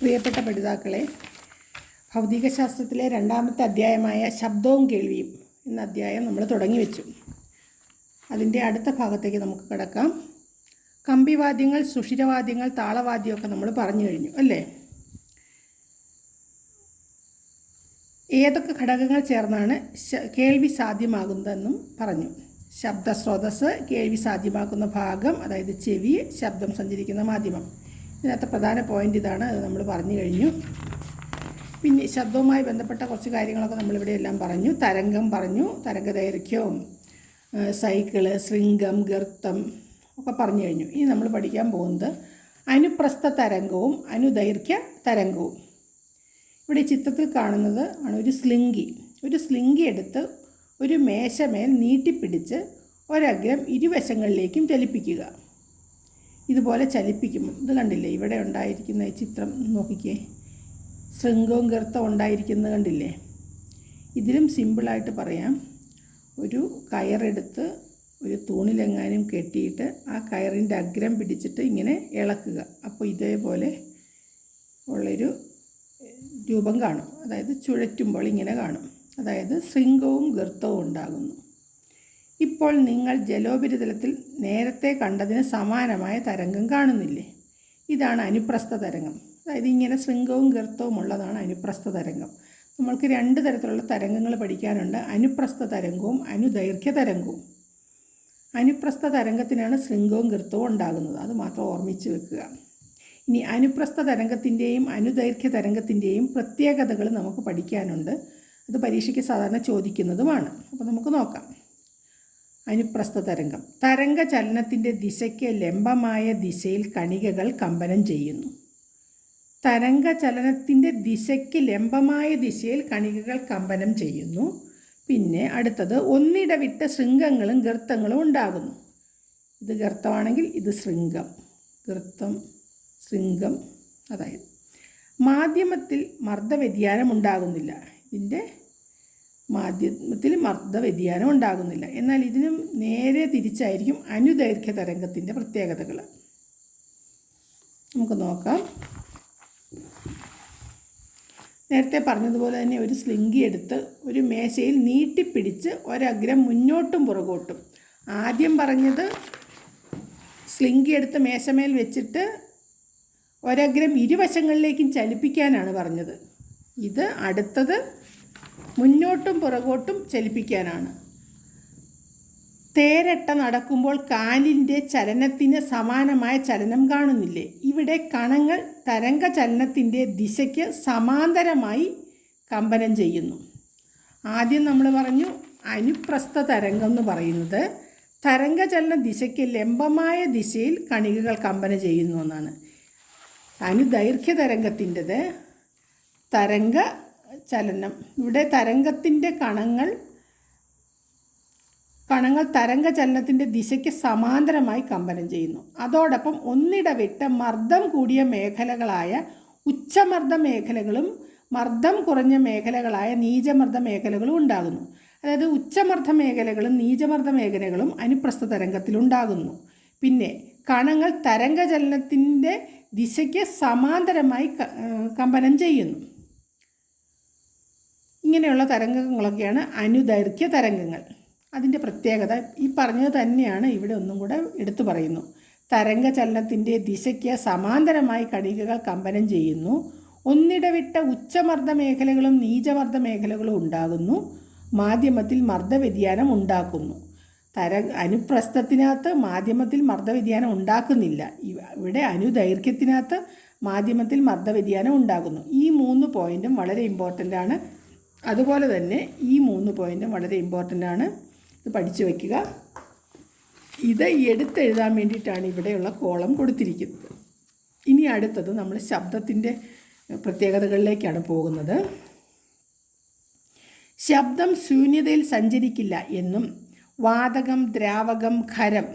പ്രിയപ്പെട്ട പഠിതാക്കളെ ഭൗതികശാസ്ത്രത്തിലെ രണ്ടാമത്തെ അധ്യായമായ ശബ്ദവും കേൾവിയും എന്ന അധ്യായം നമ്മൾ തുടങ്ങി വെച്ചു. അതിന്റെ അടുത്ത ഭാഗത്തേക്ക് നമുക്ക് കിടക്കാം. കമ്പിവാദ്യങ്ങൾ സുഷിരവാദ്യങ്ങൾ താളവാദ്യമൊക്കെ നമ്മൾ പറഞ്ഞു കഴിഞ്ഞു അല്ലേ? ഏതൊക്കെ ഘടകങ്ങൾ ചേർന്നാണ് കേൾവി സാധ്യമാകുന്നതെന്നും പറഞ്ഞു. ശബ്ദ സ്രോതസ് കേൾവി സാധ്യമാക്കുന്ന ഭാഗം അതായത് ചെവി ശബ്ദം സഞ്ചരിക്കുന്ന മാധ്യമം. ഇതിനകത്ത് പ്രധാന പോയിന്റ് ഇതാണ്. അത് നമ്മൾ പറഞ്ഞു കഴിഞ്ഞു. പിന്നെ ശബ്ദവുമായി ബന്ധപ്പെട്ട കുറച്ച് കാര്യങ്ങളൊക്കെ നമ്മളിവിടെ എല്ലാം പറഞ്ഞു. തരംഗം പറഞ്ഞു. തരംഗ ദൈർഘ്യവും സൈക്കിൾ ശൃംഗം ഗർത്തം ഒക്കെ പറഞ്ഞു കഴിഞ്ഞു. ഇനി നമ്മൾ പഠിക്കാൻ പോകുന്നത് അനുപ്രസ്ഥ തരംഗവും അനുദൈർഘ്യ തരംഗവും. ഇവിടെ ചിത്രത്തിൽ കാണുന്നത് ആണ് ഒരു സ്ലിങ്കി. ഒരു സ്ലിങ്കി എടുത്ത് ഒരു മേശമേൽ നീട്ടിപ്പിടിച്ച് ഒരഗ്രം ഇരുവശങ്ങളിലേക്കും ചലിപ്പിക്കുക. ഇതുപോലെ ചലിപ്പിക്കും. ഇത് കണ്ടില്ലേ? ഇവിടെ ഉണ്ടായിരിക്കുന്ന ഈ ചിത്രം നോക്കിക്കേ. ശൃംഗവും ഗർത്തവും ഉണ്ടായിരിക്കുന്നത് കണ്ടില്ലേ? ഇതിലും സിമ്പിളായിട്ട് പറയാം. ഒരു കയറെടുത്ത് ഒരു തൂണിലെങ്ങാനും കെട്ടിയിട്ട് ആ കയറിന്റെ അഗ്രം പിടിച്ചിട്ട് ഇങ്ങനെ ഇളക്കുക. അപ്പോൾ ഇതേപോലെ ഉള്ളൊരു രൂപം കാണും. അതായത് ചുഴറ്റുമ്പോൾ ഇങ്ങനെ കാണും. അതായത് ശൃംഗവും ഗർത്തവും ഉണ്ടാകുന്നു. ഇപ്പോൾ നിങ്ങൾ ജലോപരിതലത്തിൽ നേരത്തെ കണ്ടതിന് സമാനമായ തരംഗം കാണുന്നില്ലേ? ഇതാണ് അനുപ്രസ്ഥ തരംഗം. അതായത് ഇങ്ങനെ ശൃംഗവും ഗർത്തവും ഉള്ളതാണ് അനുപ്രസ്ഥ തരംഗം. നമ്മൾക്ക് രണ്ട് തരത്തിലുള്ള തരംഗങ്ങൾ പഠിക്കാനുണ്ട്. അനുപ്രസ്ഥ തരംഗവും അനുദൈർഘ്യ തരംഗവും. അനുപ്രസ്ഥ തരംഗത്തിനാണ് ശൃംഗവും ഗർത്തവും ഉണ്ടാകുന്നത്. അത് മാത്രം ഓർമ്മിച്ച് വെക്കുക. ഇനി അനുപ്രസ്ഥ തരംഗത്തിന്റെയും അനുദൈർഘ്യ തരംഗത്തിന്റെയും പ്രത്യേകതകൾ നമുക്ക് പഠിക്കാനുണ്ട്. അത് പരീക്ഷയ്ക്ക് സാധാരണ ചോദിക്കുന്നതുമാണ്. അപ്പോൾ നമുക്ക് നോക്കാം. അനുപ്രസ്ഥ തരംഗം. തരംഗ ചലനത്തിന്റെ ദിശയ്ക്ക് ലംബമായ ദിശയിൽ കണികകൾ കമ്പനം ചെയ്യുന്നു. തരംഗ ചലനത്തിന്റെ ദിശയ്ക്ക് ലംബമായ ദിശയിൽ കണികകൾ കമ്പനം ചെയ്യുന്നു. പിന്നെ അടുത്തത് ഒന്നിടവിട്ട ശൃംഗങ്ങളും ഗർത്തങ്ങളും ഉണ്ടാകുന്നു. ഇത് ഗർത്തമാണെങ്കിൽ ഇത് ശൃംഗം. ഗർത്തം ശൃംഗം അതായത്. മാധ്യമത്തിൽ മർദ്ദവ്യതിയാനം ഉണ്ടാകുന്നില്ല. ഇതിന്റെ മാധ്യമത്തിൽ മർദ്ദ വ്യതിയാനം ഉണ്ടാകുന്നില്ല. എന്നാൽ ഇതിനും നേരെ തിരിച്ചായിരിക്കും അനുദൈർഘ്യ തരംഗത്തിന്റെ പ്രത്യേകതകൾ. നമുക്ക് നോക്കാം. നേരത്തെ പറഞ്ഞതുപോലെ തന്നെ ഒരു സ്ലിങ്കി എടുത്ത് ഒരു മേശയിൽ നീട്ടിപ്പിടിച്ച് ഒരഗ്രം മുന്നോട്ടും പുറകോട്ടും. ആദ്യം പറഞ്ഞത് സ്ലിങ്കി എടുത്ത് മേശമേൽ വെച്ചിട്ട് ഒരഗ്രം ഇരുവശങ്ങളിലേക്കും ചലിപ്പിക്കാനാണ് പറഞ്ഞത്. ഇത് അടുത്തത് മുന്നോട്ടും പുറകോട്ടും ചലിപ്പിക്കാനാണ്. തേരട്ട നടക്കുമ്പോൾ കാലിന്റെ ചലനത്തിന് സമാനമായ ചലനം കാണുന്നില്ലേ? ഇവിടെ കണങ്ങൾ തരംഗ ചലനത്തിന്റെ ദിശയ്ക്ക് സമാന്തരമായി കമ്പനം ചെയ്യുന്നു. ആദ്യം നമ്മൾ പറഞ്ഞു അനുപ്രസ്ഥ തരംഗം എന്ന് പറയുന്നത് തരംഗചലന ദിശയ്ക്ക് ലംബമായ ദിശയിൽ കണികകൾ കമ്പനം ചെയ്യുന്നു എന്നാണ്. അനുദൈർഘ്യ തരംഗത്തിന്റെത് തരംഗ ചലനം. ഇവിടെ തരംഗത്തിന്റെ കണങ്ങൾ കണങ്ങൾ തരംഗ ചലനത്തിന്റെ ദിശയ്ക്ക് സമാന്തരമായി കമ്പനം ചെയ്യുന്നു. അതോടൊപ്പം ഒന്നിടവിട്ട് മർദ്ദം കൂടിയ മേഖലകളായ ഉച്ചമർദ്ദ മേഖലകളും മർദ്ദം കുറഞ്ഞ മേഖലകളായ നീചമർദ്ദ മേഖലകളും ഉണ്ടാകുന്നു. അതായത് ഉച്ചമർദ്ദ മേഖലകളും നീചമർദ്ദ മേഖലകളും അനുപ്രസ്ഥ തരംഗത്തിലുണ്ടാകുന്നു പിന്നെ കണങ്ങൾ തരംഗ ചലനത്തിന്റെ ദിശയ്ക്ക് സമാന്തരമായി കമ്പനം ചെയ്യുന്നു. ഇങ്ങനെയുള്ള തരംഗങ്ങളൊക്കെയാണ് അനുദൈർഘ്യ തരംഗങ്ങൾ. അതിന്റെ പ്രത്യേകത ഈ പറഞ്ഞത് തന്നെയാണ് ഇവിടെ ഒന്നും കൂടെ എടുത്തു പറയുന്നു. തരംഗ ചലനത്തിന്റെ ദിശയ്ക്ക് സമാന്തരമായി കണികകൾ കമ്പനം ചെയ്യുന്നു. ഒന്നിടവിട്ട ഉച്ചമർദ്ദ മേഖലകളും നീചമർദ്ദ മേഖലകളും ഉണ്ടാകുന്നു. മാധ്യമത്തിൽ മർദ്ദവ്യതിയാനം ഉണ്ടാക്കുന്നു. തര അനുപ്രസ്ഥത്തിനകത്ത് മാധ്യമത്തിൽ മർദ്ദവ്യതിയാനം ഉണ്ടാക്കുന്നില്ല. ഇവിടെ അനുദൈർഘ്യത്തിനകത്ത് മാധ്യമത്തിൽ മർദ്ദവ്യതിയാനം ഉണ്ടാകുന്നു. ഈ മൂന്ന് പോയിന്റും വളരെ ഇമ്പോർട്ടന്റ് ആണ്. അതുപോലെ തന്നെ ഈ മൂന്ന് പോയിന്റും വളരെ ഇമ്പോർട്ടന്റ് ആണ്. ഇത് പഠിച്ചു വയ്ക്കുക ഇത് എടുത്തെഴുതാൻ വേണ്ടിയിട്ടാണ് ഇവിടെയുള്ള കോളം കൊടുത്തിരിക്കുന്നത്. ഇനി അടുത്തത് നമ്മൾ ശബ്ദത്തിന്റെ പ്രത്യേകതകളിലേക്കാണ് പോകുന്നത്. ശബ്ദം ശൂന്യതയിൽ സഞ്ചരിക്കില്ല എന്നും വാതകം ദ്രാവകം ഖരം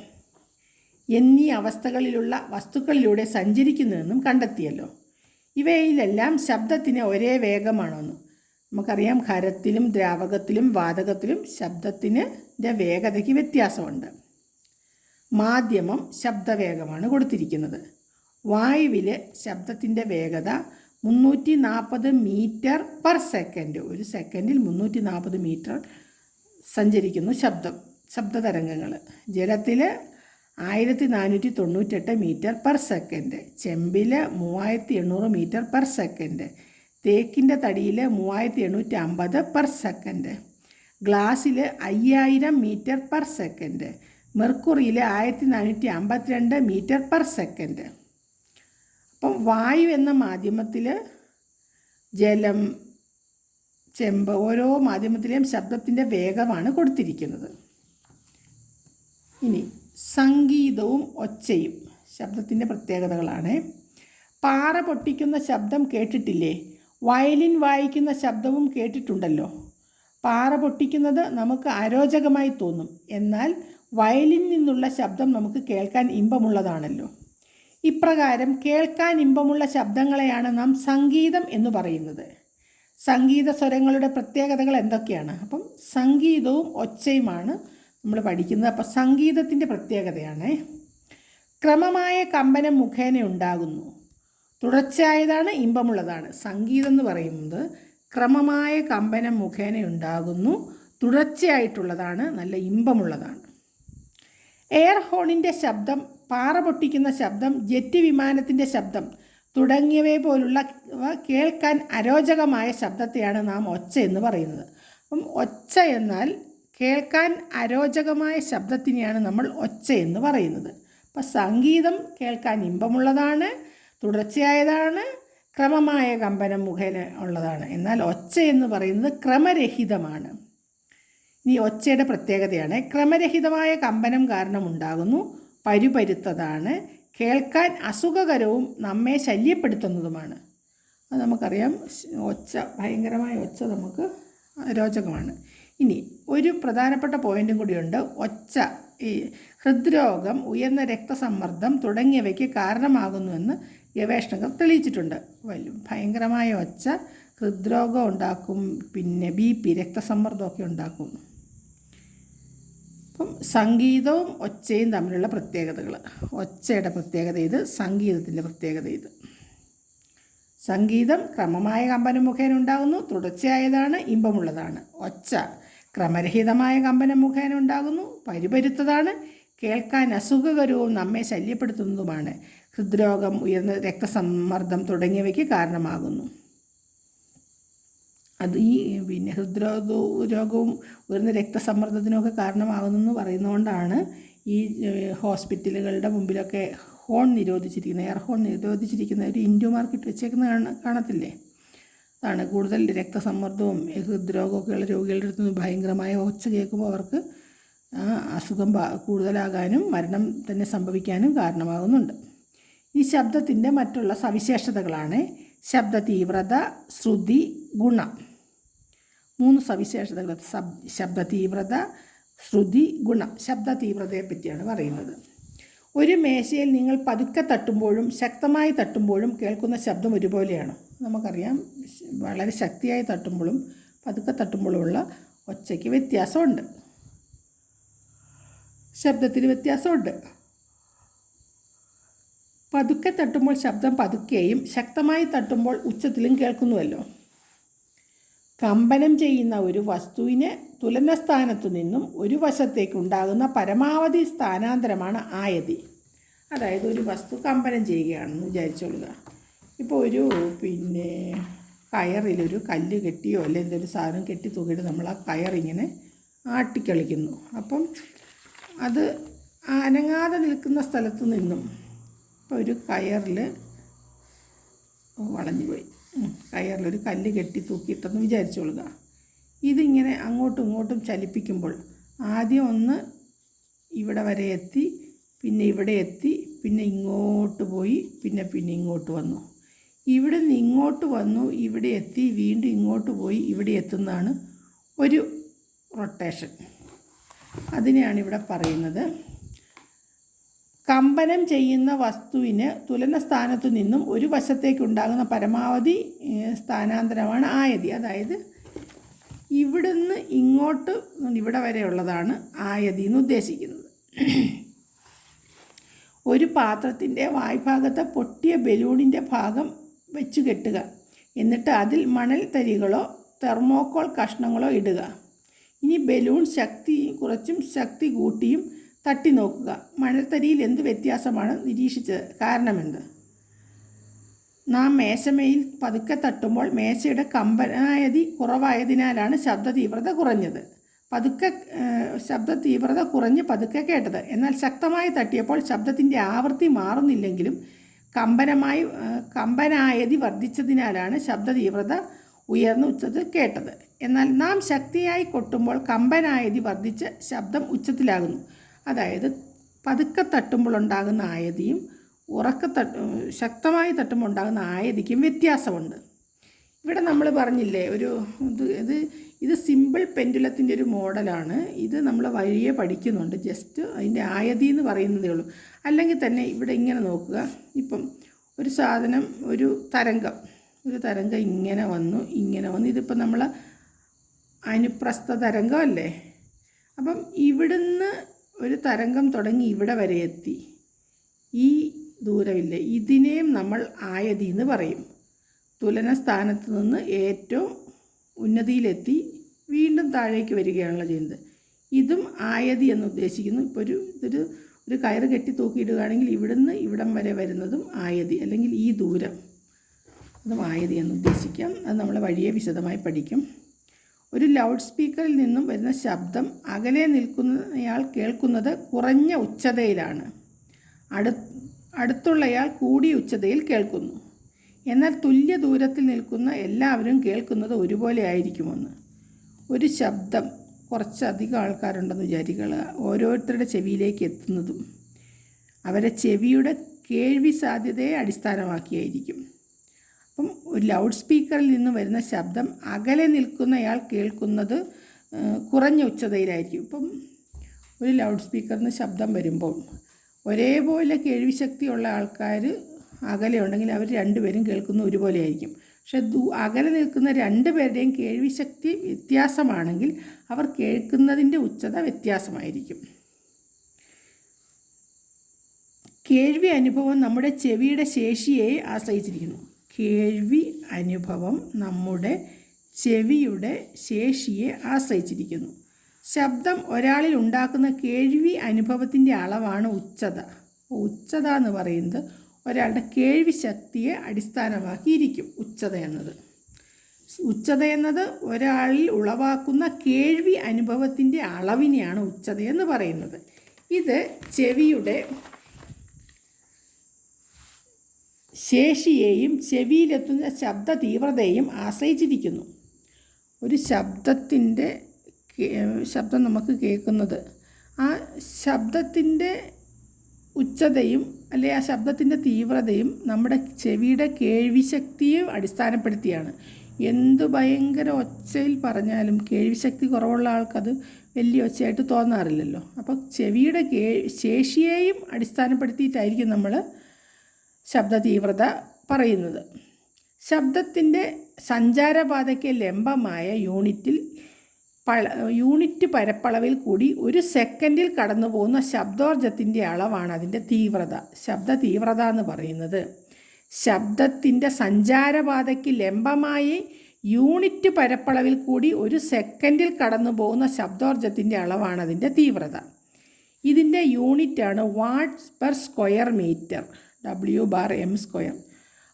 എന്നീ അവസ്ഥകളിലുള്ള വസ്തുക്കളിലൂടെ സഞ്ചരിക്കുന്നുവെന്നും കണ്ടെത്തിയല്ലോ. ഇവയിലെല്ലാം ശബ്ദത്തിന് ഒരേ വേഗമാണെന്ന് നമുക്കറിയാം ഖരത്തിലും ദ്രാവകത്തിലും വാതകത്തിലും ശബ്ദത്തിന് വേഗതയ്ക്ക് വ്യത്യാസമുണ്ട്. മാധ്യമം ശബ്ദവേഗമാണ് കൊടുത്തിരിക്കുന്നത്. വായുവിൽ ശബ്ദത്തിന്റെ വേഗത മുന്നൂറ്റി നാൽപ്പത് മീറ്റർ പെർ സെക്കൻഡ്. ഒരു സെക്കൻഡിൽ മുന്നൂറ്റി നാൽപ്പത് മീറ്റർ സഞ്ചരിക്കുന്നു ശബ്ദം ശബ്ദതരംഗങ്ങൾ ജലത്തിൽ ആയിരത്തി നാനൂറ്റി തൊണ്ണൂറ്റെട്ട് മീറ്റർ പെർ സെക്കൻഡ്. ചെമ്പിൽ മൂവായിരത്തി എണ്ണൂറ് മീറ്റർ പെർ സെക്കൻഡ്. തേക്കിന്റെ തടിയിൽ മൂവായിരത്തി എണ്ണൂറ്റി അമ്പത് പെർ സെക്കൻഡ്. ഗ്ലാസ്സിൽ അയ്യായിരം മീറ്റർ പെർ സെക്കൻഡ്. മെർക്കുറിയിൽ ആയിരത്തി നാനൂറ്റി അമ്പത്തിരണ്ട് മീറ്റർ പെർ സെക്കൻഡ്. അപ്പം വായു എന്ന മാധ്യമത്തിൽ ജലം ചെമ്പ് ഓരോ മാധ്യമത്തിലെയും ശബ്ദത്തിന്റെ വേഗമാണ് കൊടുത്തിരിക്കുന്നത്. ഇനി സംഗീതവും ഒച്ചയും ശബ്ദത്തിന്റെ പ്രത്യേകതകളാണ്. പാറ പൊട്ടിക്കുന്ന ശബ്ദം കേട്ടിട്ടില്ലേ? വയലിൻ വായിക്കുന്ന ശബ്ദവും കേട്ടിട്ടുണ്ടല്ലോ. പാറ പൊട്ടിക്കുന്നത് നമുക്ക് അരോചകമായി തോന്നും. എന്നാൽ വയലിൻ നിന്നുള്ള ശബ്ദം നമുക്ക് കേൾക്കാൻ ഇമ്പമുള്ളതാണല്ലോ. ഇപ്രകാരം കേൾക്കാൻ ഇമ്പമുള്ള ശബ്ദങ്ങളെയാണ് നാം സംഗീതം എന്ന് പറയുന്നത്. സംഗീത സ്വരങ്ങളുടെ പ്രത്യേകതകൾ എന്തൊക്കെയാണ്? അപ്പം സംഗീതവും ഒച്ചയുമാണ് നമ്മൾ പഠിക്കുന്നത്. അപ്പം സംഗീതത്തിന്റെ പ്രത്യേകതയാണ്. ക്രമമായ കമ്പനം മുഖേന ഉണ്ടാകുന്നു. തുടർച്ചയായതാണ് ഇമ്പമുള്ളതാണ്. സംഗീതം എന്ന് പറയുന്നത് ക്രമമായ കമ്പനം മുഖേന ഉണ്ടാകുന്നു. തുടർച്ചയായിട്ടുള്ളതാണ് നല്ല ഇമ്പമുള്ളതാണ്. എയർ ഹോണിന്റെ ശബ്ദം പാറ പൊട്ടിക്കുന്ന ശബ്ദം ജെറ്റ് വിമാനത്തിന്റെ ശബ്ദം തുടങ്ങിയവയെ പോലുള്ള കേൾക്കാൻ അരോചകമായ ശബ്ദത്തെയാണ് നാം ഒച്ച എന്ന് പറയുന്നത്. അപ്പം ഒച്ച എന്നാൽ കേൾക്കാൻ അരോചകമായ ശബ്ദത്തിനെയാണ് നമ്മൾ ഒച്ച എന്ന് പറയുന്നത്. അപ്പം സംഗീതം കേൾക്കാൻ ഇമ്പമുള്ളതാണ് തുടർച്ചയായതാണ് ക്രമമായ കമ്പനം മുഖേന ഉള്ളതാണ്. എന്നാൽ ഒച്ച എന്ന് പറയുന്നത് ക്രമരഹിതമാണ്. ഇനി ഒച്ചയുടെ പ്രത്യേകതയാണ്. ക്രമരഹിതമായ കമ്പനം കാരണം ഉണ്ടാകുന്നു. പരുപരുത്തതാണ്. കേൾക്കാൻ അസുഖകരവും നമ്മെ ശല്യപ്പെടുത്തുന്നതുമാണ്. അത് നമുക്കറിയാം. ഒച്ച ഭയങ്കരമായ ഒച്ച നമുക്ക് രോചകമാണ്. ഇനി ഒരു പ്രധാനപ്പെട്ട പോയിന്റും കൂടിയുണ്ട്. ഒച്ച ഈ ഹൃദ്രോഗം ഉയർന്ന രക്തസമ്മർദ്ദം തുടങ്ങിയവയ്ക്ക് കാരണമാകുന്നുവെന്ന് ഗവേഷണങ്ങൾ തെളിയിച്ചിട്ടുണ്ട്. വലിയ ഭയങ്കരമായ ഒച്ച ഹൃദ്രോഗം ഉണ്ടാക്കും പിന്നെ ബി പി രക്തസമ്മർദ്ദമൊക്കെ ഉണ്ടാക്കും. അപ്പം സംഗീതവും ഒച്ചയും തമ്മിലുള്ള പ്രത്യേകതകൾ ഒച്ചയുടെ പ്രത്യേകത ഇത് സംഗീതത്തിന്റെ പ്രത്യേകത ഇത്. സംഗീതം ക്രമമായ കമ്പനം മുഖേന ഉണ്ടാകുന്നു തുടർച്ചയായതാണ് ഇമ്പമുള്ളതാണ്. ഒച്ച ക്രമരഹിതമായ കമ്പനം മുഖേന ഉണ്ടാകുന്നു പരിപരുത്തതാണ് കേൾക്കാൻ അസുഖകരവും നമ്മെ ശല്യപ്പെടുത്തുന്നതുമാണ്. ഹൃദ്രോഗം ഉയർന്ന രക്തസമ്മർദ്ദം തുടങ്ങിയവയ്ക്ക് കാരണമാകുന്നു. അത് ഈ പിന്നെ ഹൃദ്രോഗ രോഗവും ഉയർന്ന രക്തസമ്മർദ്ദത്തിനൊക്കെ കാരണമാകുന്നെന്ന് പറയുന്നതുകൊണ്ടാണ് ഈ ഹോസ്പിറ്റലുകളുടെ മുമ്പിലൊക്കെ ഹോൺ നിരോധിച്ചിരിക്കുന്നത്. എയർ ഹോൺ നിരോധിച്ചിരിക്കുന്ന ഒരു ഇൻഡോ മാർക്കറ്റ് വെച്ചേക്കുന്ന കാണ കാണത്തില്ലേ? അതാണ് കൂടുതൽ രക്തസമ്മർദ്ദവും ഹൃദ്രോഗമൊക്കെ ഉള്ള രോഗികളുടെ അടുത്ത് നിന്ന് ഭയങ്കരമായ ഒച്ച കേൾക്കുമ്പോൾ അവർക്ക് അസുഖം കൂടുതലാകാനും മരണം തന്നെ സംഭവിക്കാനും കാരണമാകുന്നുണ്ട്. ഈ ശബ്ദത്തിന്റെ മറ്റുള്ള സവിശേഷതകളാണ് ശബ്ദ തീവ്രത ശ്രുതി ഗുണം. മൂന്ന് സവിശേഷതകൾ. ശബ്ദ തീവ്രത ശ്രുതി ഗുണം. ശബ്ദ തീവ്രതയെ പറ്റിയാണ് പറയുന്നത്. ഒരു മേശയിൽ നിങ്ങൾ പതുക്കെ തട്ടുമ്പോഴും ശക്തമായി തട്ടുമ്പോഴും കേൾക്കുന്ന ശബ്ദം ഒരുപോലെയാണ്. നമുക്കറിയാം വളരെ ശക്തിയായി തട്ടുമ്പോഴും പതുക്കെ തട്ടുമ്പോഴുമുള്ള ഒച്ചയ്ക്ക് വ്യത്യാസമുണ്ട്. ശബ്ദത്തിന് വ്യത്യാസമുണ്ട്. പതുക്കെ തട്ടുമ്പോൾ ശബ്ദം പതുക്കെയും ശക്തമായി തട്ടുമ്പോൾ ഉച്ചത്തിലും കേൾക്കുന്നുവല്ലോ. കമ്പനം ചെയ്യുന്ന ഒരു വസ്തുവിനെ തുലന സ്ഥാനത്തു നിന്നും ഒരു വശത്തേക്കുണ്ടാകുന്ന പരമാവധി സ്ഥാനാന്തരമാണ് ആയതി. അതായത് ഒരു വസ്തു കമ്പനം ചെയ്യുകയാണെന്ന് വിചാരിച്ചോളുക. ഇപ്പോൾ ഒരു പിന്നെ കയറിലൊരു കല്ല് കെട്ടിയോ അല്ലെ എന്തെങ്കിലും സാധനം കെട്ടി തൂക്കിയിട്ട് നമ്മൾ ആ കയറിങ്ങനെ ആട്ടിക്കളിക്കുന്നു. അപ്പം അത് അനങ്ങാതെ നിൽക്കുന്ന സ്ഥലത്തു നിന്നും ഒരു കയറിൽ വളഞ്ഞു പോയി. കയറിലൊരു കല്ല് കെട്ടി തൂക്കിയിട്ടെന്ന് വിചാരിച്ചോളുക ഇതിങ്ങനെ അങ്ങോട്ടും ഇങ്ങോട്ടും ചലിപ്പിക്കുമ്പോൾ ആദ്യം ഒന്ന് ഇവിടെ വരെ എത്തി പിന്നെ ഇവിടെ എത്തി പിന്നെ ഇങ്ങോട്ട് പോയി പിന്നെ പിന്നെ ഇങ്ങോട്ട് വന്നു. ഇവിടെ നിന്ന് ഇങ്ങോട്ട് വന്നു ഇവിടെ എത്തി വീണ്ടും ഇങ്ങോട്ട് പോയി ഇവിടെ എത്തുന്നതാണ് ഒരു റൊട്ടേഷൻ. അതിനെയാണ് ഇവിടെ പറയുന്നത്. കമ്പനം ചെയ്യുന്ന വസ്തുവിന് തുലന സ്ഥാനത്തു നിന്നും ഒരു വശത്തേക്കുണ്ടാകുന്ന പരമാവധി സ്ഥാനാന്തരമാണ് ആയതി. അതായത് ഇവിടുന്ന് ഇങ്ങോട്ട് ഇവിടെ വരെയുള്ളതാണ് ആയതി എന്ന് ഉദ്ദേശിക്കുന്നത്. ഒരു പാത്രത്തിന്റെ വായ്ഭാഗത്തെ പൊട്ടിയ ബലൂണിന്റെ ഭാഗം വെച്ച് കെട്ടുക. എന്നിട്ട് അതിൽ മണൽ തരികളോ തെർമോക്കോൾ കഷ്ണങ്ങളോ ഇടുക. ഇനി ബലൂൺ ശക്തി കുറച്ചും ശക്തി കൂട്ടിയും തട്ടി നോക്കുക മണൽത്തരിയിൽ എന്ത് വ്യത്യാസമാണ്? നിരീക്ഷിച്ചത് കാരണമെന്ത്? നാം മേശമയിൽ പതുക്കെ തട്ടുമ്പോൾ മേശയുടെ കമ്പനായതി കുറവായതിനാലാണ് ശബ്ദ തീവ്രത കുറഞ്ഞത്. പതുക്കെ ശബ്ദ തീവ്രത കുറഞ്ഞ് പതുക്കെ കേട്ടത്. എന്നാൽ ശക്തമായി തട്ടിയപ്പോൾ ശബ്ദത്തിന്റെ ആവൃത്തി മാറുന്നില്ലെങ്കിലും കമ്പനമായി കമ്പനായതി വർദ്ധിച്ചതിനാലാണ് ശബ്ദ തീവ്രത ഉയർന്ന ഉച്ചത്തിൽ കേട്ടത്. എന്നാൽ നാം ശക്തിയായി കൊട്ടുമ്പോൾ കമ്പനായതി വർദ്ധിച്ച് ശബ്ദം ഉച്ചത്തിലാകുന്നു. അതായത് പതുക്കെ തട്ടുമ്പോൾ ഉണ്ടാകുന്ന ആയതിയും ഉറക്ക തട്ട് ശക്തമായി തട്ടുമ്പോൾ ഉണ്ടാകുന്ന ആയതിക്കും വ്യത്യാസമുണ്ട്. ഇവിടെ നമ്മൾ പറഞ്ഞില്ലേ ഒരു ഇത് ഇത് ഇത് സിമ്പിൾ പെൻഡുലത്തിന്റെ ഒരു മോഡലാണ്. ഇത് നമ്മൾ വഴിയെ പഠിക്കുന്നുണ്ട്. ജസ്റ്റ് അതിന്റെ ആയതി എന്ന് പറയുന്നതേ ഉള്ളൂ. അല്ലെങ്കിൽ തന്നെ ഇവിടെ ഇങ്ങനെ നോക്കുക. ഇപ്പം ഒരു സാധനം ഒരു തരംഗം. ഒരു തരംഗം ഇങ്ങനെ വന്നു ഇങ്ങനെ വന്നു. ഇതിപ്പോൾ നമ്മൾ അനുപ്രസ്ഥ തരംഗമല്ലേ അപ്പം ഇവിടുന്ന് ഒരു തരംഗം തുടങ്ങി ഇവിടെ വരെ എത്തി. ഈ ദൂരമില്ല ഇതിനെയും നമ്മൾ ആയതി എന്ന് പറയും. തുലന സ്ഥാനത്ത് നിന്ന് ഏറ്റവും ഉന്നതിയിലെത്തി വീണ്ടും താഴേക്ക് വരികയാണല്ലോ ചെയ്യുന്നത്. ഇതും ആയതി എന്ന് ഉദ്ദേശിക്കുന്നു. ഇപ്പോൾ ഒരു ഇതൊരു ഒരു കയറ് കെട്ടി തൂക്കിയിടുകയാണെങ്കിൽ ഇവിടുന്ന് ഇവിടം വരെ വരുന്നതും ആയതി അല്ലെങ്കിൽ ഈ ദൂരം. അതും ആയതി എന്ന് ഉദ്ദേശിക്കാം. അത് നമ്മൾ വഴിയെ വിശദമായി പഠിക്കും. ഒരു ലൗഡ് സ്പീക്കറിൽ നിന്നും വരുന്ന ശബ്ദം അകലെ നിൽക്കുന്നയാൾ കേൾക്കുന്നത് കുറഞ്ഞ ഉച്ചതയിലാണ്. അടു അടുത്തുള്ളയാൾ കൂടിയ ഉച്ചതയിൽ കേൾക്കുന്നു. എന്നാൽ തുല്യ ദൂരത്തിൽ നിൽക്കുന്ന എല്ലാവരും കേൾക്കുന്നത് ഒരുപോലെ ആയിരിക്കുമെന്ന്. ഒരു ശബ്ദം കുറച്ചധികം ആൾക്കാരുണ്ടെന്ന് വിചാരിക്കുക ഓരോരുത്തരുടെ ചെവിയിലേക്ക് എത്തുന്നതും. അവരെ ചെവിയുടെ കേൾവി സാധ്യതയെ അടിസ്ഥാനമാക്കിയായിരിക്കും. അപ്പം ഒരു ലൗഡ് സ്പീക്കറിൽ നിന്ന് വരുന്ന ശബ്ദം അകലെ നിൽക്കുന്നയാൾ കേൾക്കുന്നത് കുറഞ്ഞ ഉച്ചതയിലായിരിക്കും. ഇപ്പം ഒരു ലൗഡ് സ്പീക്കറിൽ നിന്ന് ശബ്ദം വരുമ്പോൾ ഒരേപോലെ കേൾവിശക്തിയുള്ള ആൾക്കാർ അകലെ ഉണ്ടെങ്കിൽ അവർ രണ്ടുപേരും കേൾക്കുന്ന ഒരുപോലെ ആയിരിക്കും പക്ഷെ അകലെ നിൽക്കുന്ന രണ്ട് പേരുടെയും കേൾവിശക്തി വ്യത്യാസമാണെങ്കിൽ അവർ കേൾക്കുന്നതിന്റെ ഉച്ചത വ്യത്യാസമായിരിക്കും. കേൾവി അനുഭവം നമ്മുടെ ചെവിയുടെ ശേഷിയെ ആശ്രയിച്ചിരിക്കുന്നു. കേൾവി അനുഭവം നമ്മുടെ ചെവിയുടെ ശേഷിയെ ആശ്രയിച്ചിരിക്കുന്നു. ശബ്ദം ഒരാളിൽ ഉണ്ടാക്കുന്ന കേൾവി അനുഭവത്തിന്റെ അളവാണ് ഉച്ചത. ഉച്ചത എന്ന് പറയുന്നത് ഒരാളുടെ കേൾവി ശക്തിയെ അടിസ്ഥാനമാക്കിയിരിക്കും ഉച്ചത എന്നത്. ഉച്ചത എന്നത് ഒരാളിൽ ഉളവാക്കുന്ന കേൾവി അനുഭവത്തിന്റെ അളവിനെയാണ് ഉച്ചത എന്ന് പറയുന്നത്. ഇത് ചെവിയുടെ ശേഷിയെയും ചെവിയിലെത്തുന്ന ശബ്ദ തീവ്രതയെയും ആശ്രയിച്ചിരിക്കുന്നു. ഒരു ശബ്ദത്തിന്റെ ശബ്ദം നമുക്ക് കേൾക്കുന്നത്. ആ ശബ്ദത്തിന്റെ ഉച്ചതയും അല്ലെ ആ ശബ്ദത്തിന്റെ തീവ്രതയും നമ്മുടെ ചെവിയുടെ കേൾവിശക്തിയെ അടിസ്ഥാനപ്പെടുത്തിയാണ്. എന്ത് ഭയങ്കര ഒച്ചയിൽ പറഞ്ഞാലും കേൾവിശക്തി കുറവുള്ള ആൾക്കത് വലിയ ഒച്ചയായിട്ട് തോന്നാറില്ലല്ലോ. അപ്പോൾ ചെവിയുടെ കേ ശേഷിയെയും അടിസ്ഥാനപ്പെടുത്തിയിട്ടായിരിക്കും നമ്മൾ ശബ്ദ തീവ്രത പറയുന്നത്. ശബ്ദത്തിന്റെ സഞ്ചാരപാതയ്ക്ക് ലംബമായ യൂണിറ്റിൽ പള യൂണിറ്റ് പരപ്പളവിൽ കൂടി ഒരു സെക്കൻഡിൽ കടന്നു പോകുന്ന ശബ്ദോർജത്തിന്റെ അളവാണ് അതിന്റെ തീവ്രത. ശബ്ദ തീവ്രത എന്ന് പറയുന്നത് ശബ്ദത്തിന്റെ സഞ്ചാരപാതയ്ക്ക് ലംബമായി യൂണിറ്റ് പരപ്പളവിൽ കൂടി ഒരു സെക്കൻഡിൽ കടന്നു പോകുന്ന ശബ്ദോർജത്തിന്റെ അളവാണ് അതിന്റെ തീവ്രത. ഇതിന്റെ യൂണിറ്റാണ് watts per square metre. W bar M square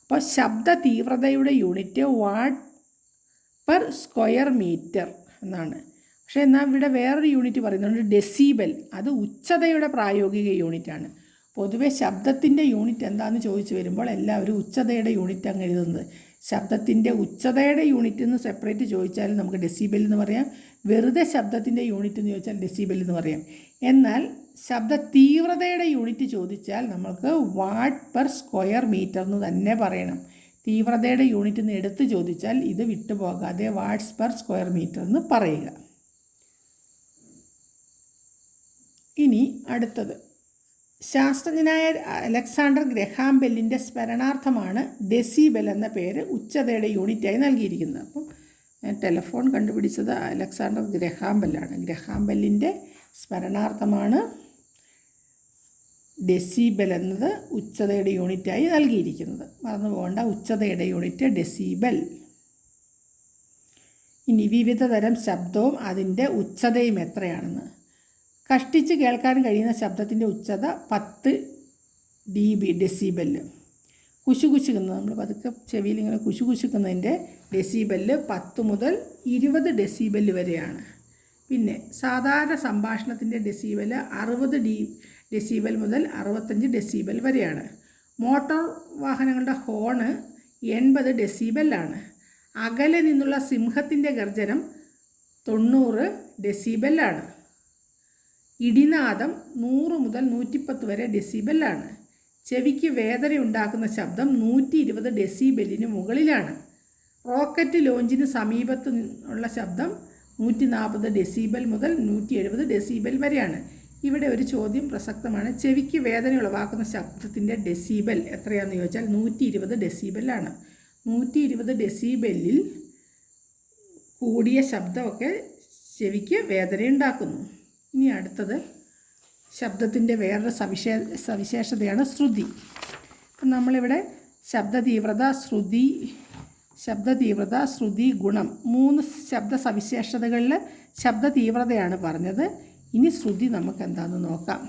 അപ്പോൾ ശബ്ദ തീവ്രതയുടെ unit watt per square metre എന്നാണ്. പക്ഷേ എന്നാൽ ഇവിടെ വേറൊരു യൂണിറ്റ് പറയുന്നുണ്ട് ഡെസിബൽ അത് ഉച്ചതയുടെ പ്രായോഗിക യൂണിറ്റാണ് പൊതുവേ ശബ്ദത്തിന്റെ യൂണിറ്റ് എന്താണെന്ന് ചോദിച്ചു വരുമ്പോൾ എല്ലാവരും ഉച്ചതയുടെ യൂണിറ്റ് അങ്ങ് എഴുതുന്നത്. ശബ്ദത്തിന്റെ ഉച്ചതയുടെ യൂണിറ്റ് എന്ന് സെപ്പറേറ്റ് ചോദിച്ചാൽ നമുക്ക് ഡെസിബൽ എന്ന് പറയാം. വെറുതെ ശബ്ദത്തിന്റെ യൂണിറ്റ് എന്ന് ചോദിച്ചാൽ ഡെസിബൽ എന്ന് പറയാം. എന്നാൽ ശബ്ദ തീവ്രതയുടെ യൂണിറ്റ് ചോദിച്ചാൽ നമ്മൾക്ക് വാട്ട് പെർ സ്ക്വയർ മീറ്റർ എന്ന് തന്നെ പറയണം. തീവ്രതയുടെ യൂണിറ്റ് എന്ന് എടുത്ത് ചോദിച്ചാൽ ഇത് വിട്ടുപോകാതെ വാട്ട്സ് പെർ സ്ക്വയർ മീറ്റർ എന്ന് പറയുക. ഇനി അടുത്തത്. ശാസ്ത്രജ്ഞനായ അലക്സാണ്ടർ ഗ്രഹാം ബെല്ലിന്റെ സ്മരണാർത്ഥമാണ് ഡെസിബെൽ എന്ന പേര് ഉച്ചതയുടെ യൂണിറ്റായി നൽകിയിരിക്കുന്നത്. അപ്പം ടെലഫോൺ കണ്ടുപിടിച്ചത് അലക്സാണ്ടർ ഗ്രഹാംബല്ലാണ് ഗ്രഹാംബല്ലിന്റെ ഗ്രഹാം ബെല്ലിന്റെ സ്മരണാർത്ഥമാണ് ഡെസിബൽ എന്നത് ഉച്ചതയുടെ യൂണിറ്റായി നൽകിയിരിക്കുന്നത്. മറന്നു പോകേണ്ട ഉച്ചതയുടെ യൂണിറ്റ് ഡെസിബൽ. ഇനി വിവിധ തരം ശബ്ദവും അതിന്റെ ഉച്ചതയും എത്രയാണെന്ന്. കഷ്ടിച്ച് കേൾക്കാൻ കഴിയുന്ന ശബ്ദത്തിന്റെ ഉച്ചത പത്ത് ഡി ബി ഡെസിബൽ കുശുകുശുക്കുന്നത് നമ്മൾ പതുക്കെ ചെവിയിൽ ഇങ്ങനെ കുശുകുശുക്കുന്നതിന്റെ ഡെസിബൽ പത്ത് മുതൽ ഇരുപത് ഡെസിബൽ വരെയാണ്. പിന്നെ സാധാരണ സംഭാഷണത്തിന്റെ ഡെസിബൽ അറുപത് ഡി ഡെസിബൽ മുതൽ അറുപത്തഞ്ച് ഡെസിബൽ വരെയാണ്. മോട്ടോർ വാഹനങ്ങളുടെ ഹോണ് എൺപത് ഡെസിബലാണ് അകലെ നിന്നുള്ള സിംഹത്തിന്റെ ഗർജനം തൊണ്ണൂറ് ഡെസിബലാണ് ഇടിനാദം നൂറ് മുതൽ നൂറ്റിപ്പത്ത് വരെ ഡെസിബലാണ് ചെവിക്ക് വേദന ഉണ്ടാക്കുന്ന ശബ്ദം നൂറ്റി ഇരുപത് ഡെസിബെല്ലിന് മുകളിലാണ്. റോക്കറ്റ് ലോഞ്ചിന് സമീപത്ത് ഉള്ള ശബ്ദം നൂറ്റി നാൽപ്പത് ഡെസിബൽ മുതൽ നൂറ്റി എഴുപത് ഡെസിബൽ വരെയാണ്. ഇവിടെ ഒരു ചോദ്യം പ്രസക്തമാണ്. ചെവിക്ക് വേദന ഉളവാക്കുന്ന ശബ്ദത്തിന്റെ ഡെസിബൽ എത്രയാണെന്ന് ചോദിച്ചാൽ നൂറ്റി ഇരുപത് ഡെസിബലാണ് നൂറ്റി ഇരുപത് ഡെസിബെല്ലിൽ കൂടിയ ശബ്ദമൊക്കെ ചെവിക്ക് വേദനയുണ്ടാക്കുന്നു. ഇനി അടുത്തത്. ശബ്ദത്തിന്റെ വേറൊരു സവിശേ സവിശേഷതയാണ് ശ്രുതി. അപ്പം നമ്മളിവിടെ ശബ്ദ തീവ്രത ശ്രുതി ശബ്ദ തീവ്രത ശ്രുതി ഗുണം മൂന്ന് ശബ്ദ സവിശേഷതകളിൽ ശബ്ദ തീവ്രതയാണ് പറഞ്ഞത്. ഇനി ശ്രുതി നമുക്ക് എന്താണെന്ന് നോക്കാം.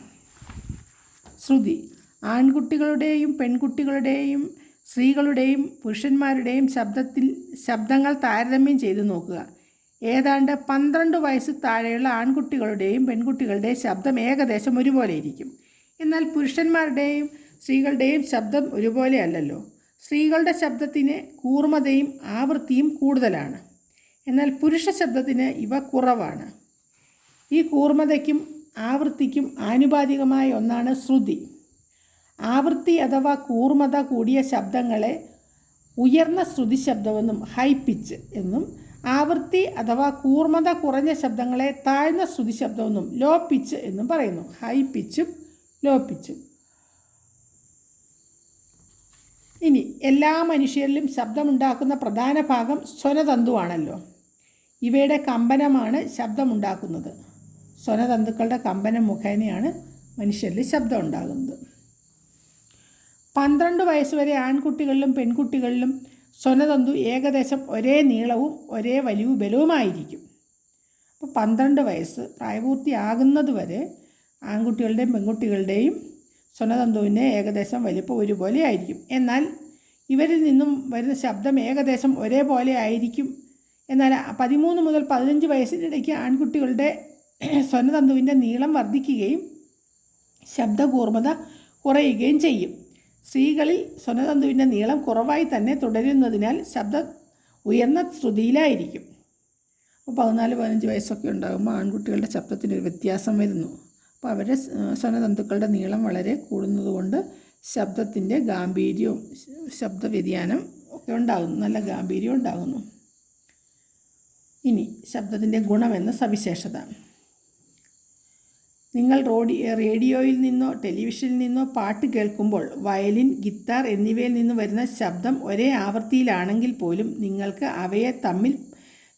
ശ്രുതി ആൺകുട്ടികളുടെയും പെൺകുട്ടികളുടെയും സ്ത്രീകളുടെയും പുരുഷന്മാരുടെയും ശബ്ദത്തിൽ ശബ്ദങ്ങൾ താരതമ്യം ചെയ്ത് നോക്കുക. ഏതാണ്ട് പന്ത്രണ്ട് വയസ്സ് താഴെയുള്ള ആൺകുട്ടികളുടെയും പെൺകുട്ടികളുടെയും ശബ്ദം ഏകദേശം ഒരുപോലെ ഇരിക്കും. എന്നാൽ പുരുഷന്മാരുടെയും സ്ത്രീകളുടെയും ശബ്ദം ഒരുപോലെ അല്ലല്ലോ. സ്ത്രീകളുടെ ശബ്ദത്തിന് കൂർമ്മതയും ആവൃത്തിയും കൂടുതലാണ്. എന്നാൽ പുരുഷ ശബ്ദത്തിന് ഇവ കുറവാണ്. ഈ കൂർമ്മതയ്ക്കും ആവൃത്തിക്കും ആനുപാതികമായ ഒന്നാണ് ശ്രുതി. ആവൃത്തി അഥവാ കൂർമ്മത കൂടിയ ശബ്ദങ്ങളെ ഉയർന്ന ശ്രുതി ശബ്ദമെന്നും ഹൈ പിച്ച് എന്നും ആവൃത്തി അഥവാ കൂർമ്മത കുറഞ്ഞ ശബ്ദങ്ങളെ താഴ്ന്ന ശ്രുതി ശബ്ദമെന്നും ലോ പിച്ച് എന്നും പറയുന്നു. ഹൈ പിച്ചും ലോ പിച്ചും ഇനി എല്ലാ മനുഷ്യരിലും ശബ്ദമുണ്ടാക്കുന്ന പ്രധാന ഭാഗം സ്വനതന്തുവാണല്ലോ ഇവയുടെ കമ്പനമാണ് ശബ്ദമുണ്ടാക്കുന്നത്. സ്വനതന്തുക്കളുടെ കമ്പനം മുഖേനയാണ് മനുഷ്യരിൽ ശബ്ദം ഉണ്ടാകുന്നത് പന്ത്രണ്ട് വയസ്സുവരെ ആൺകുട്ടികളിലും പെൺകുട്ടികളിലും സ്വനതന്തു ഏകദേശം ഒരേ നീളവും ഒരേ വലിയ ബലവുമായിരിക്കും. അപ്പോൾ പന്ത്രണ്ട് വയസ്സ് പ്രായപൂർത്തിയാകുന്നത് വരെ ആൺകുട്ടികളുടെയും പെൺകുട്ടികളുടെയും സ്വനതന്തുവിന്റെ ഏകദേശം വലിപ്പം ഒരുപോലെ ആയിരിക്കും എന്നാൽ ഇവരിൽ നിന്നും വരുന്ന ശബ്ദം ഏകദേശം ഒരേപോലെ ആയിരിക്കും. എന്നാൽ പതിമൂന്ന് മുതൽ പതിനഞ്ച് വയസ്സിനിടയ്ക്ക് ആൺകുട്ടികളുടെ സ്വനതന്തുവിന്റെ നീളം വർദ്ധിക്കുകയും ശബ്ദകൂർമ്മത കുറയുകയും ചെയ്യും. സ്ത്രീകളിൽ സ്വനതന്തുവിന്റെ നീളം കുറവായി തന്നെ തുടരുന്നതിനാൽ ശബ്ദം ഉയർന്ന ശ്രുതിയിലായിരിക്കും. അപ്പോൾ പതിനാല് പതിനഞ്ച് വയസ്സൊക്കെ ഉണ്ടാകുമ്പോൾ ആൺകുട്ടികളുടെ ശബ്ദത്തിനൊരു വ്യത്യാസം വരുന്നു. അപ്പോൾ അവരുടെ സ്വനതന്തുക്കളുടെ നീളം വളരെ കൂടുന്നതുകൊണ്ട് ശബ്ദത്തിന്റെ ഗാംഭീര്യവും ശബ്ദ വ്യതിയാനം ഒക്കെ ഉണ്ടാകുന്നു. നല്ല ഗാംഭീര്യം ഉണ്ടാകുന്നു. ഇനി ശബ്ദത്തിന്റെ ഗുണമെന്ന സവിശേഷത. നിങ്ങൾ റോഡി റേഡിയോയിൽ നിന്നോ ടെലിവിഷനിൽ നിന്നോ പാട്ട് കേൾക്കുമ്പോൾ വയലിൻ ഗിത്താർ എന്നിവയിൽ നിന്ന് വരുന്ന ശബ്ദം ഒരേ ആവൃത്തിയിലാണെങ്കിൽ പോലും നിങ്ങൾക്ക് അവയെ തമ്മിൽ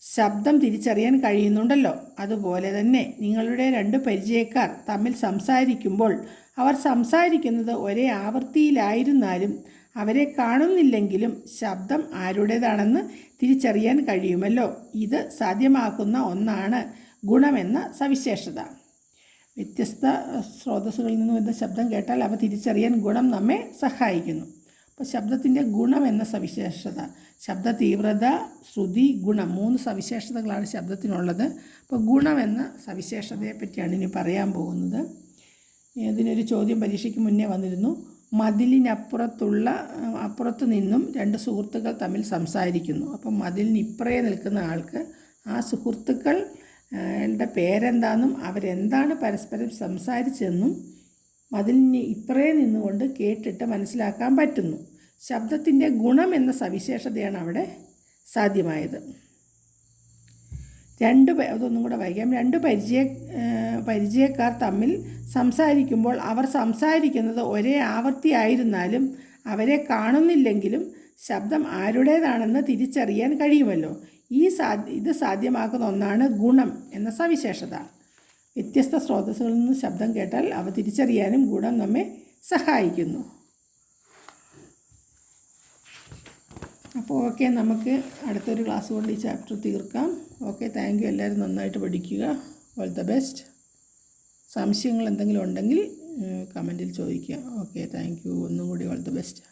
ശബ്ദം തിരിച്ചറിയാൻ കഴിയുന്നുണ്ടല്ലോ. അതുപോലെ തന്നെ നിങ്ങളുടെ രണ്ട് പരിചയക്കാർ തമ്മിൽ സംസാരിക്കുമ്പോൾ അവർ സംസാരിക്കുന്നത് ഒരേ ആവൃത്തിയിലായിരുന്നാലും അവരെ കാണുന്നില്ലെങ്കിലും ശബ്ദം ആരുടേതാണെന്ന് തിരിച്ചറിയാൻ കഴിയുമല്ലോ. ഇത് സാധ്യമാക്കുന്ന ഒന്നാണ് ഗുണമെന്ന സവിശേഷത. വ്യത്യസ്ത സ്രോതസ്സുകളിൽ നിന്ന് വരുന്ന ശബ്ദം കേട്ടാൽ അവ തിരിച്ചറിയാൻ ഗുണം നമ്മെ സഹായിക്കുന്നു. അപ്പോൾ ശബ്ദത്തിന്റെ ഗുണം എന്ന സവിശേഷത ശബ്ദ തീവ്രത ശ്രുതി ഗുണം മൂന്ന് സവിശേഷതകളാണ് ശബ്ദത്തിനുള്ളത്. അപ്പോൾ ഗുണം എന്ന സവിശേഷതയെ പറ്റിയാണ് ഇനി പറയാൻ പോകുന്നത്. ഇതിനൊരു ചോദ്യം പരീക്ഷയ്ക്ക് മുന്നേ വന്നിരുന്നു. മതിലിനപ്പുറത്തുള്ള അപ്പുറത്ത് നിന്നും രണ്ട് സുഹൃത്തുക്കൾ തമ്മിൽ സംസാരിക്കുന്നു. അപ്പം മതിലിന് നിൽക്കുന്ന ആൾക്ക് ആ സുഹൃത്തുക്കൾ ളുടെ പേരെന്താണെന്നും അവരെന്താണ് പരസ്പരം സംസാരിച്ചതെന്നും അതിന് ഇപ്പറേ നിന്നുകൊണ്ട് കേട്ടിട്ട് മനസ്സിലാക്കാൻ പറ്റുന്നു. ശബ്ദത്തിന്റെ ഗുണം എന്ന സവിശേഷതയാണ് അവിടെ സാധ്യമായത്. രണ്ട് അതൊന്നും കൂടെ വായിക്കാം. രണ്ട് പരിചയ പരിചയക്കാർ തമ്മിൽ സംസാരിക്കുമ്പോൾ അവർ സംസാരിക്കുന്നത് ഒരേ ആവൃത്തിയായിരുന്നാലും അവരെ കാണുന്നില്ലെങ്കിലും ശബ്ദം ആരുടേതാണെന്ന് തിരിച്ചറിയാൻ കഴിയുമല്ലോ. ഈ സാ ഇത് സാധ്യമാക്കുന്ന ഒന്നാണ് ഗുണം എന്ന സവിശേഷത. വ്യത്യസ്ത സ്രോതസ്സുകളിൽ നിന്ന് ശബ്ദം കേട്ടാൽ അവ തിരിച്ചറിയാനും ഗുണം നമ്മെ സഹായിക്കുന്നു. അപ്പോൾ ഓക്കെ നമുക്ക് അടുത്തൊരു ക്ലാസ് കൊണ്ട് ഈ ചാപ്റ്റർ തീർക്കാം. ഓക്കെ താങ്ക് യു എല്ലാവരും നന്നായിട്ട് പഠിക്കുക. ഓൾ ദ ബെസ്റ്റ് സംശയങ്ങൾ എന്തെങ്കിലും ഉണ്ടെങ്കിൽ കമന്റിൽ ചോദിക്കുക. ഓക്കെ താങ്ക് യു ഒന്നും കൂടി ഓൾ ദ ബെസ്റ്റ്